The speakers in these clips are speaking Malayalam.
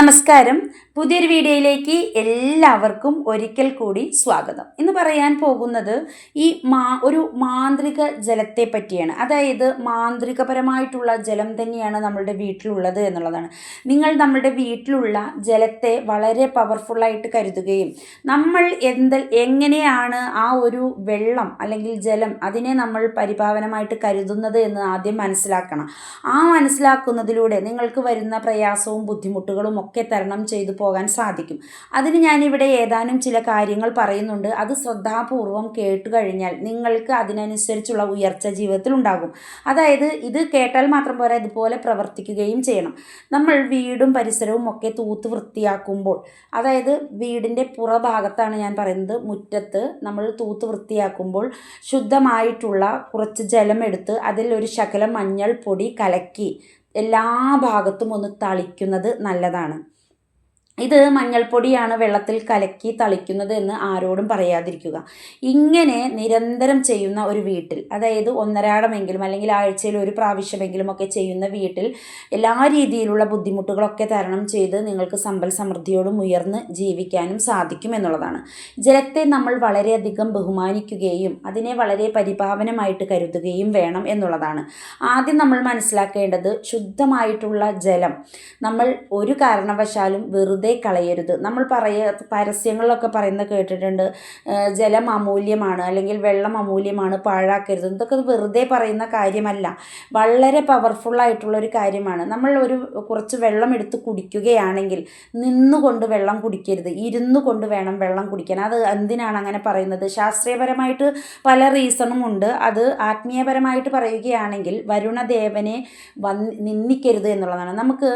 നമസ്കാരം. പുതിയൊരു വീഡിയോയിലേക്ക് എല്ലാവർക്കും ഒരിക്കൽ കൂടി സ്വാഗതം. ഇന്ന് പറയാൻ പോകുന്നത് ഈ മാ ഒരു മാന്ത്രിക ജലത്തെ പറ്റിയാണ്. അതായത് മാന്ത്രികപരമായിട്ടുള്ള ജലം തന്നെയാണ് നമ്മളുടെ വീട്ടിലുള്ളത് എന്നുള്ളതാണ്. നിങ്ങൾ നമ്മളുടെ വീട്ടിലുള്ള ജലത്തെ വളരെ പവർഫുള്ളായിട്ട് കരുതുകയും നമ്മൾ എന്ത് എങ്ങനെയാണ് ആ ഒരു വെള്ളം അല്ലെങ്കിൽ ജലം അതിനെ നമ്മൾ പരിപാവനമായിട്ട് കരുതുന്നത് എന്ന് ആദ്യം മനസ്സിലാക്കണം. ആ മനസ്സിലാക്കുന്നതിലൂടെ നിങ്ങൾക്ക് വരുന്ന പ്രയാസവും ബുദ്ധിമുട്ടുകളും ഒക്കെ തരണം ചെയ്തു പോകാൻ സാധിക്കും. അതിന് ഞാനിവിടെ ഏതാനും ചില കാര്യങ്ങൾ പറയുന്നുണ്ട്. അത് ശ്രദ്ധാപൂർവം കേട്ടു കഴിഞ്ഞാൽ നിങ്ങൾക്ക് അതിനനുസരിച്ചുള്ള ഉയർച്ച ജീവിതത്തിൽ ഉണ്ടാകും. അതായത് ഇത് കേട്ടാൽ മാത്രം പോരാ ഇതുപോലെ പ്രവർത്തിക്കുകയും ചെയ്യണം. നമ്മൾ വീടും പരിസരവും ഒക്കെ തൂത്ത് വൃത്തിയാക്കുമ്പോൾ അതായത് വീടിന്റെ പുറഭാഗത്താണ് ഞാൻ പറയുന്നത് മുറ്റത്ത് നമ്മൾ തൂത്ത് വൃത്തിയാക്കുമ്പോൾ ശുദ്ധമായിട്ടുള്ള കുറച്ച് ജലം എടുത്ത് അതിൽ ഒരു ശകലം മഞ്ഞൾ പൊടി കലക്കി എല്ലാ ഭാഗത്തും ഒന്ന് തളിക്കുന്നത് നല്ലതാണ്. ഇത് മഞ്ഞൾപ്പൊടിയാണ് വെള്ളത്തിൽ കലക്കി തളിക്കുന്നത് എന്ന് ആരോടും പറയാതിരിക്കുക. ഇങ്ങനെ നിരന്തരം ചെയ്യുന്ന ഒരു വീട്ടിൽ അതായത് ഒന്നരാടമെങ്കിലും അല്ലെങ്കിൽ ആഴ്ചയിൽ ഒരു പ്രാവശ്യമെങ്കിലും ഒക്കെ ചെയ്യുന്ന വീട്ടിൽ എല്ലാ രീതിയിലുള്ള ബുദ്ധിമുട്ടുകളൊക്കെ തരണം ചെയ്ത് നിങ്ങൾക്ക് സമ്പൽ സമൃദ്ധിയോടും ഉയർന്ന് ജീവിക്കാനും സാധിക്കും എന്നുള്ളതാണ്. ജലത്തെ നമ്മൾ വളരെയധികം ബഹുമാനിക്കുകയും അതിനെ വളരെ പരിപാവനമായിട്ട് കരുതുകയും വേണം എന്നുള്ളതാണ്. ആദ്യം നമ്മൾ മനസ്സിലാക്കേണ്ടത് ശുദ്ധമായിട്ടുള്ള ജലം. നമ്മൾ ഒരു കാരണവശാലും വെറുതെ കളയരുത്. നമ്മൾ പറയ പരസ്യങ്ങളിലൊക്കെ പറയുന്നത് കേട്ടിട്ടുണ്ട്. ജലം അമൂല്യമാണ് അല്ലെങ്കിൽ വെള്ളം അമൂല്യമാണ് പാഴാക്കരുത്. ഇതൊക്കെ വെറുതെ പറയുന്ന കാര്യമല്ല. വളരെ പവർഫുള്ളായിട്ടുള്ള ഒരു കാര്യമാണ്. നമ്മൾ ഒരു കുറച്ച് വെള്ളം എടുത്ത് കുടിക്കുകയാണെങ്കിൽ നിന്നുകൊണ്ട് വെള്ളം കുടിക്കരുത്. ഇരുന്നു കൊണ്ട് വേണം വെള്ളം കുടിക്കാൻ. അത് എന്തിനാണ് അങ്ങനെ പറയുന്നത്? ശാസ്ത്രീയപരമായിട്ട് പല റീസണും ഉണ്ട്. അത് ആത്മീയപരമായിട്ട് പറയുകയാണെങ്കിൽ വരുണദേവനെ വന്ന് നിന്ദിക്കരുത് എന്നുള്ളതാണ്. നമുക്ക്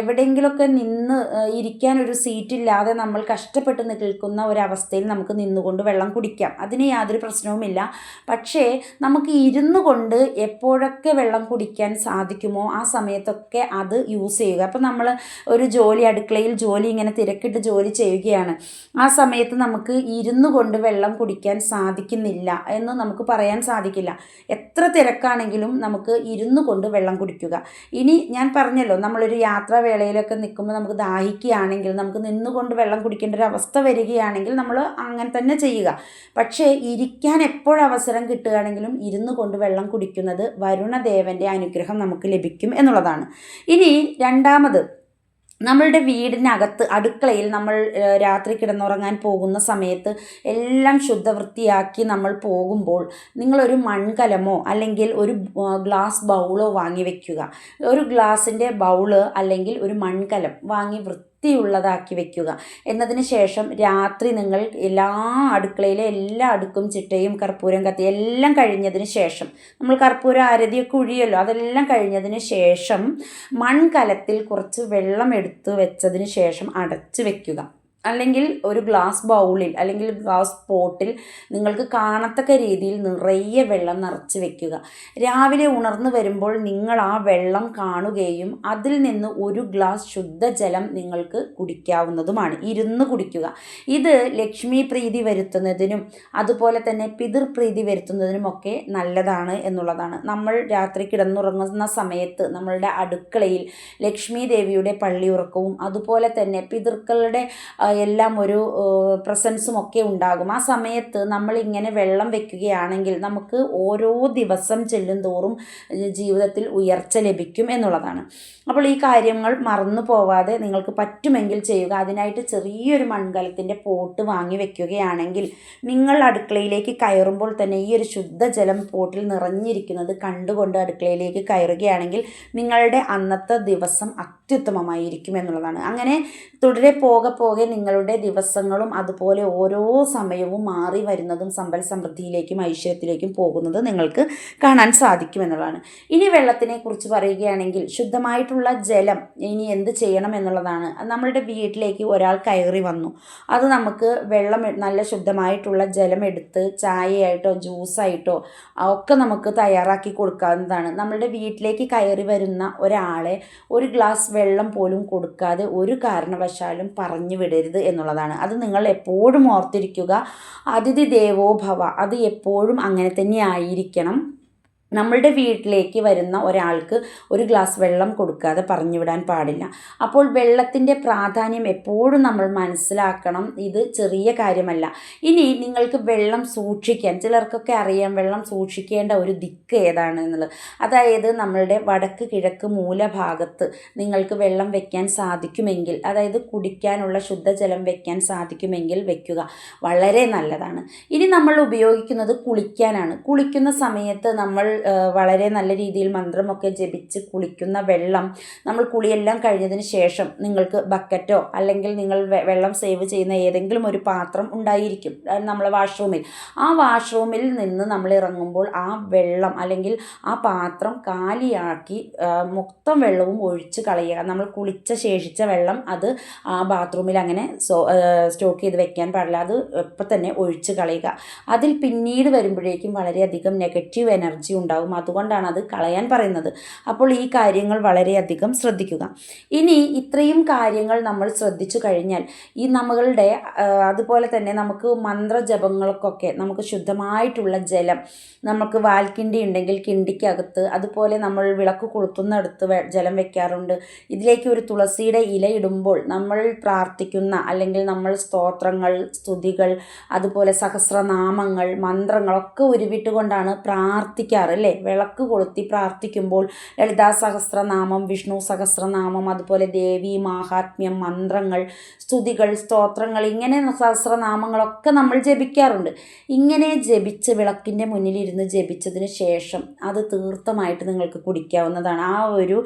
എവിടെയെങ്കിലുമൊക്കെ നിന്ന് ഇരിക്കാൻ ഒരു സീറ്റില്ലാതെ നമ്മൾ കഷ്ടപ്പെട്ട് നിൽക്കുന്ന ഒരവസ്ഥയിൽ നമുക്ക് നിന്നുകൊണ്ട് വെള്ളം കുടിക്കാം. അതിന് യാതൊരു പ്രശ്നവുമില്ല. പക്ഷേ നമുക്ക് ഇരുന്നു കൊണ്ട് എപ്പോഴൊക്കെ വെള്ളം കുടിക്കാൻ സാധിക്കുമോ ആ സമയത്തൊക്കെ അത് യൂസ് ചെയ്യുക. അപ്പോൾ നമ്മൾ ഒരു ജോലി അടുക്കളയിൽ ജോലി ഇങ്ങനെ തിരക്കിട്ട് ജോലി ചെയ്യുകയാണ്. ആ സമയത്ത് നമുക്ക് ഇരുന്നു കൊണ്ട് വെള്ളം കുടിക്കാൻ സാധിക്കുന്നില്ല എന്ന് നമുക്ക് പറയാൻ സാധിക്കില്ല. എത്ര തിരക്കാണെങ്കിലും നമുക്ക് ഇരുന്നു കൊണ്ട് വെള്ളം കുടിക്കുക. ഇനി ഞാൻ പറഞ്ഞല്ലോ നമ്മളൊരു യാത്രാവേളയിലൊക്കെ നിൽക്കുമ്പോൾ നമുക്ക് ദാഹിക്കുകയാണെങ്കിൽ നമുക്ക് നിന്നുകൊണ്ട് വെള്ളം കുടിക്കേണ്ട ഒരു അവസ്ഥ വരികയാണെങ്കിൽ നമ്മൾ അങ്ങനെ തന്നെ ചെയ്യുക. പക്ഷേ ഇരിക്കാൻ എപ്പോഴവസരം കിട്ടുകയാണെങ്കിലും ഇരുന്നു കൊണ്ട് വെള്ളം കുടിക്കുന്നത് വരുണദേവന്റെ അനുഗ്രഹം നമുക്ക് ലഭിക്കും എന്നുള്ളതാണ്. ഇനി രണ്ടാമത് നമ്മളുടെ വീടിനകത്ത് അടുക്കളയിൽ നമ്മൾ രാത്രി കിടന്നുറങ്ങാൻ പോകുന്ന സമയത്ത് എല്ലാം ശുദ്ധവൃത്തിയാക്കി നമ്മൾ പോകുമ്പോൾ നിങ്ങളൊരു മൺകലമോ അല്ലെങ്കിൽ ഒരു ഗ്ലാസ് ബൗളോ വാങ്ങി വെക്കുക. ഒരു ഗ്ലാസിന്റെ ബൗൾ അല്ലെങ്കിൽ ഒരു മൺകലം വാങ്ങി വൃത്തി വൃത്തിയുള്ളതാക്കി വെക്കുക. എന്നതിന് ശേഷം രാത്രി നിങ്ങൾ എല്ലാ അടുക്കളയിലെ എല്ലാ അടുക്കും ചിട്ടയും കർപ്പൂരം കത്തി എല്ലാം കഴിഞ്ഞതിന് ശേഷം നമ്മൾ കർപ്പൂരം അരതിയൊക്കെ ഒഴിയല്ലോ അതെല്ലാം കഴിഞ്ഞതിന് ശേഷം മൺകലത്തിൽ കുറച്ച് വെള്ളം എടുത്ത് വെച്ചതിന് ശേഷം അടച്ചു വെക്കുക. അല്ലെങ്കിൽ ഒരു ഗ്ലാസ് ബൗളിൽ അല്ലെങ്കിൽ ഗ്ലാസ് പോട്ടിൽ നിങ്ങൾക്ക് കാണത്തക്ക രീതിയിൽ നിറയെ വെള്ളം നിറച്ച് വെക്കുക. രാവിലെ ഉണർന്നു വരുമ്പോൾ നിങ്ങൾ ആ വെള്ളം കാണുകയും അതിൽ നിന്ന് ഒരു ഗ്ലാസ് ശുദ്ധജലം നിങ്ങൾക്ക് കുടിക്കാവുന്നതുമാണ്. ഇരുന്ന് കുടിക്കുക. ഇത് ലക്ഷ്മി പ്രീതി വരുത്തുന്നതിനും അതുപോലെ തന്നെ പിതൃപ്രീതി വരുത്തുന്നതിനുമൊക്കെ നല്ലതാണ് എന്നുള്ളതാണ്. നമ്മൾ രാത്രി കിടന്നുറങ്ങുന്ന സമയത്ത് നമ്മളുടെ അടുക്കളയിൽ ലക്ഷ്മി ദേവിയുടെ പള്ളിയുറക്കവും അതുപോലെ തന്നെ പിതൃക്കളുടെ എല്ലാം ഒരു പ്രസൻസും ഒക്കെ ഉണ്ടാകും. ആ സമയത്ത് നമ്മളിങ്ങനെ വെള്ളം വെക്കുകയാണെങ്കിൽ നമുക്ക് ഓരോ ദിവസം ചെല്ലും തോറും ജീവിതത്തിൽ ഉയർച്ച ലഭിക്കും എന്നുള്ളതാണ്. അപ്പോൾ ഈ കാര്യങ്ങൾ മറന്നു പോവാതെ നിങ്ങൾക്ക് പറ്റുമെങ്കിൽ ചെയ്യുക. അതിനായിട്ട് ചെറിയൊരു മൺകലത്തിന്റെ പോട്ട് വാങ്ങി വെക്കുകയാണെങ്കിൽ നിങ്ങൾ അടുക്കളയിലേക്ക് കയറുമ്പോൾ തന്നെ ഈ ഒരു ശുദ്ധജലം പോട്ടിൽ നിറഞ്ഞിരിക്കുന്നത് കണ്ടുകൊണ്ട് അടുക്കളയിലേക്ക് കയറുകയാണെങ്കിൽ നിങ്ങളുടെ അന്നത്തെ ദിവസം അത്യുത്തമമായിരിക്കും എന്നുള്ളതാണ്. അങ്ങനെ തുടരെ പോകെ പോകെ നിങ്ങളുടെ ദിവസങ്ങളും അതുപോലെ ഓരോ സമയവും മാറി വരുന്നതും സമ്പൽ സമൃദ്ധിയിലേക്കും ഐശ്വര്യത്തിലേക്കും പോകുന്നത് നിങ്ങൾക്ക് കാണാൻ സാധിക്കും എന്നുള്ളതാണ് ഇനി വെള്ളത്തിനെ കുറിച്ച് പറയുകയാണെങ്കിൽ ശുദ്ധമായിട്ടുള്ള ജലം ഇനി എന്ത് ചെയ്യണം എന്നുള്ളതാണ്. നമ്മളുടെ വീട്ടിലേക്ക് ഒരാൾ കയറി വന്നു. അത് നമുക്ക് വെള്ളം നല്ല ശുദ്ധമായിട്ടുള്ള ജലം എടുത്ത് ചായയായിട്ടോ ജ്യൂസായിട്ടോ ഒക്കെ നമുക്ക് തയ്യാറാക്കി കൊടുക്കാവുന്നതാണ്. നമ്മളുടെ വീട്ടിലേക്ക് കയറി വരുന്ന ഒരാളെ ഒരു ഗ്ലാസ് വെള്ളം പോലും കൊടുക്കാതെ ഒരു കാരണവശാലും പറഞ്ഞു വിടരുത്. എന്നുള്ളതാണ്. അത് നിങ്ങൾ എപ്പോഴും ഓർത്തിരിക്കുക. അതിഥി ദേവോ ഭവ. അത് എപ്പോഴും അങ്ങനെ തന്നെ ആയിരിക്കണം. നമ്മളുടെ വീട്ടിലേക്ക് വരുന്ന ഒരാൾക്ക് ഒരു ഗ്ലാസ് വെള്ളം കൊടുക്കാതെ പറഞ്ഞു വിടാൻ പാടില്ല. അപ്പോൾ വെള്ളത്തിന്റെ പ്രാധാന്യം എപ്പോഴും നമ്മൾ മനസ്സിലാക്കണം. ഇത് ചെറിയ കാര്യമല്ല. ഇനി നിങ്ങൾക്ക് വെള്ളം സൂക്ഷിക്കാൻ ചിലർക്കൊക്കെ അറിയാം വെള്ളം സൂക്ഷിക്കേണ്ട ഒരു ദിക്ക് ഏതാണ് എന്നുള്ളത്. അതായത് നമ്മളുടെ വടക്ക് കിഴക്ക് മൂലഭാഗത്ത് നിങ്ങൾക്ക് വെള്ളം വെക്കാൻ സാധിക്കുമെങ്കിൽ അതായത് കുടിക്കാനുള്ള ശുദ്ധജലം വെക്കാൻ സാധിക്കുമെങ്കിൽ വെക്കുക. വളരെ നല്ലതാണ്. ഇനി നമ്മൾ ഉപയോഗിക്കുന്നത് കുളിക്കാനാണ്. കുളിക്കുന്ന സമയത്ത് നമ്മൾ വളരെ നല്ല രീതിയിൽ മന്ത്രമൊക്കെ ജപിച്ച് കുളിക്കുന്ന വെള്ളം നമ്മൾ കുളിയെല്ലാം കഴിഞ്ഞതിന് ശേഷം നിങ്ങൾക്ക് ബക്കറ്റോ അല്ലെങ്കിൽ നിങ്ങൾ വെള്ളം സേവ് ചെയ്യുന്ന ഏതെങ്കിലും ഒരു പാത്രം ഉണ്ടായിരിക്കും നമ്മളെ വാഷ്റൂമിൽ. ആ വാഷ്റൂമിൽ നിന്ന് നമ്മൾ ഇറങ്ങുമ്പോൾ ആ വെള്ളം അല്ലെങ്കിൽ ആ പാത്രം കാലിയാക്കി മൊത്തം വെള്ളവും ഒഴിച്ച് കളയുക. നമ്മൾ കുളിച്ച ശേഷിച്ച വെള്ളം അത് ആ ബാത്റൂമിൽ അങ്ങനെ സ്റ്റോക്ക് ചെയ്ത് വെക്കാൻ പാടില്ല. അത് ഇപ്പം തന്നെ ഒഴിച്ച് കളയുക. അതിൽ പിന്നീട് വരുമ്പോഴേക്കും വളരെയധികം നെഗറ്റീവ് എനർജി ഉണ്ടാകും അതുകൊണ്ടാണ് അത് കളയാൻ പറയുന്നത്. അപ്പോൾ ഈ കാര്യങ്ങൾ വളരെയധികം ശ്രദ്ധിക്കുക. ഇനി ഇത്രയും കാര്യങ്ങൾ നമ്മൾ ശ്രദ്ധിച്ചു കഴിഞ്ഞാൽ ഈ നമ്മളുടെ അതുപോലെ തന്നെ നമുക്ക് മന്ത്രജപങ്ങൾക്കൊക്കെ നമുക്ക് ശുദ്ധമായിട്ടുള്ള ജലം നമുക്ക് വാൽക്കിണ്ടി ഉണ്ടെങ്കിൽ കിണ്ടിക്കകത്ത് അതുപോലെ നമ്മൾ വിളക്ക് കൊളുത്തുന്നിടത്ത് ജലം വെക്കാറുണ്ട്. ഇതിലേക്ക് ഒരു തുളസിയുടെ ഇല ഇടുമ്പോൾ നമ്മൾ പ്രാർത്ഥിക്കുന്ന അല്ലെങ്കിൽ നമ്മൾ സ്തോത്രങ്ങൾ സ്തുതികൾ അതുപോലെ സഹസ്രനാമങ്ങൾ മന്ത്രങ്ങളൊക്കെ ഉരുവിട്ടുകൊണ്ടാണ് പ്രാർത്ഥിക്കാറ്. അല്ലേ? വിളക്ക് കൊളുത്തി പ്രാർത്ഥിക്കുമ്പോൾ ലളിതാ സഹസ്രനാമം വിഷ്ണു സഹസ്രനാമം അതുപോലെ ദേവി മാഹാത്മ്യം മന്ത്രങ്ങൾ സ്തുതികൾ സ്തോത്രങ്ങൾ ഇങ്ങനെ സഹസ്രനാമങ്ങളൊക്കെ നമ്മൾ ജപിക്കാറുണ്ട്. ഇങ്ങനെ ജപിച്ച് വിളക്കിന്റെ മുന്നിലിരുന്ന് ജപിച്ചതിന് ശേഷം അത് തീർത്ഥമായിട്ട് നിങ്ങൾക്ക് കുടിക്കാവുന്നതാണ്. ആ ഒരു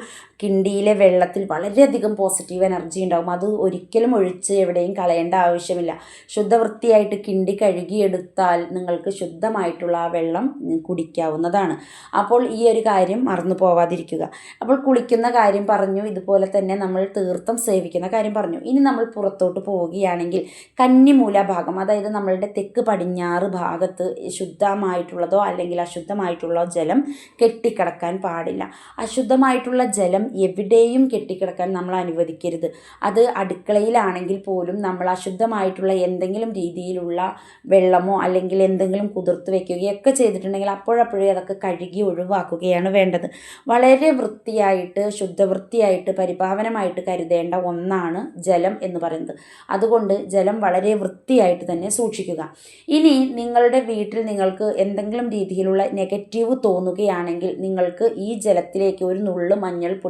കിണ്ടിയിലെ വെള്ളത്തിൽ വളരെയധികം പോസിറ്റീവ് എനർജി ഉണ്ടാകും അത് ഒരിക്കലും ഒഴിച്ച് എവിടെയും കളയേണ്ട ആവശ്യമില്ല. ശുദ്ധവൃത്തിയായിട്ട് കിണ്ടി കഴുകിയെടുത്താൽ നിങ്ങൾക്ക് ശുദ്ധമായിട്ടുള്ള ആ വെള്ളം കുടിക്കാവുന്നതാണ്. അപ്പോൾ ഈ ഒരു കാര്യം മറന്നു പോവാതിരിക്കുക. അപ്പോൾ കുളിക്കുന്ന കാര്യം പറഞ്ഞു ഇതുപോലെ തന്നെ നമ്മൾ തീർത്ഥം സേവിക്കുന്ന കാര്യം പറഞ്ഞു. ഇനി നമ്മൾ പുറത്തോട്ട് പോവുകയാണെങ്കിൽ കന്നിമൂല ഭാഗം അതായത് നമ്മളുടെ തെക്ക് പടിഞ്ഞാറ് ഭാഗത്ത് ശുദ്ധമായിട്ടുള്ളതോ അല്ലെങ്കിൽ അശുദ്ധമായിട്ടുള്ള ജലം കെട്ടിക്കിടക്കാൻ പാടില്ല. അശുദ്ധമായിട്ടുള്ള ജലം എവിടെയും കെട്ടിക്കിടക്കാൻ നമ്മൾ അനുവദിക്കരുത്. അത് അടുക്കളയിലാണെങ്കിൽ പോലും നമ്മൾ അശുദ്ധമായിട്ടുള്ള എന്തെങ്കിലും രീതിയിലുള്ള വെള്ളമോ അല്ലെങ്കിൽ എന്തെങ്കിലും കുതിർത്ത് വെക്കുകയൊക്കെ ചെയ്തിട്ടുണ്ടെങ്കിൽ അപ്പോഴപ്പോഴേ അതൊക്കെ കഴുകി ഒഴിവാക്കുകയാണ് വേണ്ടത്. വളരെ വൃത്തിയായിട്ട് ശുദ്ധവൃത്തിയായിട്ട് പരിപാവനമായിട്ട് കരുതേണ്ട ഒന്നാണ് ജലം എന്ന് പറയുന്നത്. അതുകൊണ്ട് ജലം വളരെ വൃത്തിയായിട്ട് തന്നെ സൂക്ഷിക്കുക. ഇനി നിങ്ങളുടെ വീട്ടിൽ നിങ്ങൾക്ക് എന്തെങ്കിലും രീതിയിലുള്ള നെഗറ്റീവ് തോന്നുകയാണെങ്കിൽ നിങ്ങൾക്ക് ഈ ജലത്തിലേക്ക് ഒരു നുള്ള്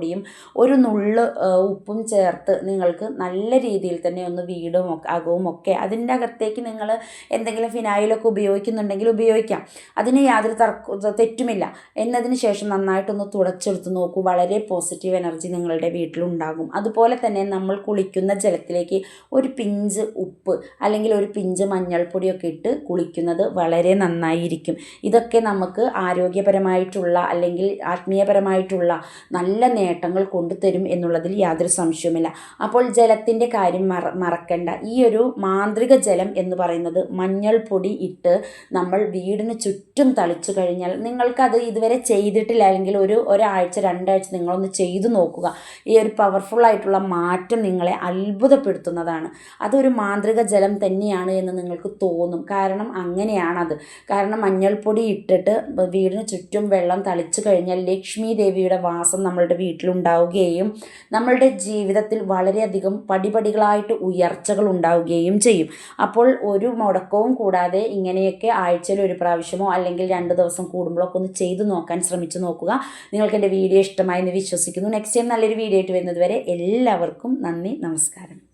മഞ്ഞൾപ്പൊടിയും ഒരു നുള്ള് ഉപ്പും ചേർത്ത് നിങ്ങൾക്ക് നല്ല രീതിയിൽ തന്നെ ഒന്ന് വീടും അകവും ഒക്കെ അതിന്റെ അകത്തേക്ക് നിങ്ങൾ എന്തെങ്കിലും ഫിനായിലൊക്കെ ഉപയോഗിക്കുന്നുണ്ടെങ്കിൽ ഉപയോഗിക്കാം. അതിന് യാതൊരു തർക്ക തെറ്റുമില്ല. എന്നതിന് ശേഷം നന്നായിട്ടൊന്ന് തുടച്ചെടുത്ത് നോക്കൂ. വളരെ പോസിറ്റീവ് എനർജി നിങ്ങളുടെ വീട്ടിലുണ്ടാകും അതുപോലെ തന്നെ നമ്മൾ കുളിക്കുന്ന ജലത്തിലേക്ക് ഒരു പിഞ്ച് ഉപ്പ് അല്ലെങ്കിൽ ഒരു പിഞ്ച് മഞ്ഞൾപ്പൊടിയൊക്കെ ഇട്ട് കുളിക്കുന്നത് വളരെ നന്നായിരിക്കും. ഇതൊക്കെ നമുക്ക് ആരോഗ്യപരമായിട്ടുള്ള അല്ലെങ്കിൽ ആത്മീയപരമായിട്ടുള്ള നല്ല നേട്ടങ്ങൾ കൊണ്ടുതരും എന്നുള്ളതിൽ യാതൊരു സംശയവുമില്ല. അപ്പോൾ ജലത്തിന്റെ കാര്യം മറ മറക്കണ്ട. ഈ ഒരു മാന്ത്രിക ജലം എന്ന് പറയുന്നത് മഞ്ഞൾപ്പൊടി ഇട്ട് നമ്മൾ വീടിന് ചുറ്റും തളിച്ചു കഴിഞ്ഞാൽ നിങ്ങൾക്കത് ഇതുവരെ ചെയ്തിട്ടില്ല. അല്ലെങ്കിൽ ഒരു ഒരാഴ്ച രണ്ടാഴ്ച നിങ്ങളൊന്ന് ചെയ്തു നോക്കുക. ഈ ഒരു പവർഫുൾ ആയിട്ടുള്ള മാറ്റം നിങ്ങളെ അത്ഭുതപ്പെടുത്തുന്നതാണ്. അതൊരു മാന്ത്രിക ജലം തന്നെയാണ് എന്ന് നിങ്ങൾക്ക് തോന്നും. കാരണം അങ്ങനെയാണത്. കാരണം മഞ്ഞൾപ്പൊടി ഇട്ടിട്ട് വീടിന് ചുറ്റും വെള്ളം തളിച്ചു കഴിഞ്ഞാൽ ലക്ഷ്മി ദേവിയുടെ വാസം നമ്മളുടെ വീട്ടിലുണ്ടാവുകയും നമ്മളുടെ ജീവിതത്തിൽ വളരെയധികം പടിപടികളായിട്ട് ഉയർച്ചകൾ ഉണ്ടാവുകയും ചെയ്യും. അപ്പോൾ ഒരു മുടക്കവും കൂടാതെ ഇങ്ങനെയൊക്കെ ആഴ്ചയിൽ ഒരു പ്രാവശ്യമോ അല്ലെങ്കിൽ രണ്ട് ദിവസം കൂടുമ്പോഴൊക്കെ ഒന്ന് ചെയ്തു നോക്കാൻ ശ്രമിച്ചു നോക്കുക. നിങ്ങൾക്ക് എന്റെ വീഡിയോ ഇഷ്ടമായി എന്ന് വിശ്വസിക്കുന്നു. നെക്സ്റ്റ് ടൈം നല്ലൊരു വീഡിയോ ആയിട്ട് വരുന്നത് വരെ എല്ലാവർക്കും നന്ദി നമസ്കാരം.